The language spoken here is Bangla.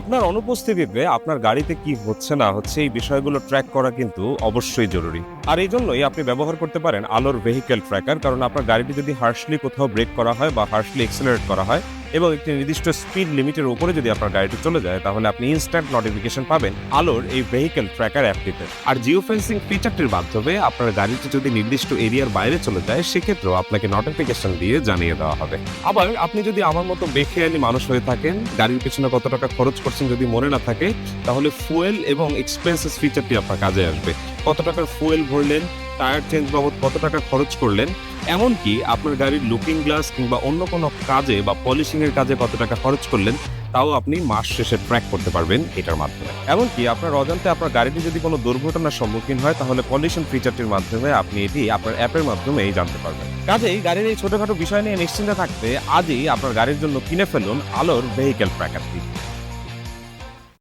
আপনার অনুপস্থিতিতে আপনার গাড়িতে কি হচ্ছে না হচ্ছে এই বিষয়গুলো ট্র্যাক করা কিন্তু অবশ্যই জরুরি। আর এই জন্যই আপনি ব্যবহার করতে পারেন আলোর ভেহিকেল ট্র্যাকার কারণ আপনার গাড়িটি যদি হার্শলি কোথাও ব্রেক করা হয় বা হার্শলি এক্সেলারেট করা হয় এবং একটি নির্দিষ্ট স্পিড লিমিটের উপরে যদি আপনার গাড়িটি চলে যায়, তাহলে আপনি ইনস্ট্যান্ট নোটিফিকেশন পাবেন আলোর এই ভেহিকেল ট্র্যাকার অ্যাপটিতে আর জিও ফেন্সিং ফিচারটির মাধ্যমে আপনার গাড়িটি যদি নির্দিষ্ট এরিয়ার বাইরে চলে যায়, সেক্ষেত্রেও আপনাকে নোটিফিকেশন দিয়ে জানিয়ে দেওয়া হবে। আবার আপনি যদি আমার মতো বেখেয়ালি মানুষ হয়ে থাকেন, গাড়ির পেছনে কত টাকা খরচ করছেন যদি মনে না থাকে, তাহলে ফুয়েল এবং এক্সপেন্সেস ফিচারটি আপনার কাজে আসবে। কত টাকার ফুয়েল ভরলেন টায়ার চেঞ্জ বাবদ কত টাকা খরচ করলেন এমনকি আপনার গাড়ির লুকিং গ্লাস কিংবা অন্য কোনো কাজে বা পলিশিং এর কাজে কত টাকা খরচ করলেন, তাও আপনি মাস শেষে ট্র্যাক করতে পারবেন এটার মাধ্যমে। এমনকি আপনার অজান্তে আপনার গাড়িটি যদি কোনো দুর্ঘটনার সম্মুখীন হয়, তাহলে পলিউশন ফিচারটির মাধ্যমে আপনি এটি আপনার অ্যাপের মাধ্যমেই জানতে পারবেন। কাজেই গাড়ির এই ছোটখাটো বিষয় নিয়ে নিশ্চিন্তে থাকতে আজই আপনার গাড়ির জন্য কিনে ফেলুন আলোর ভেহিকেল ট্র্যাকারটি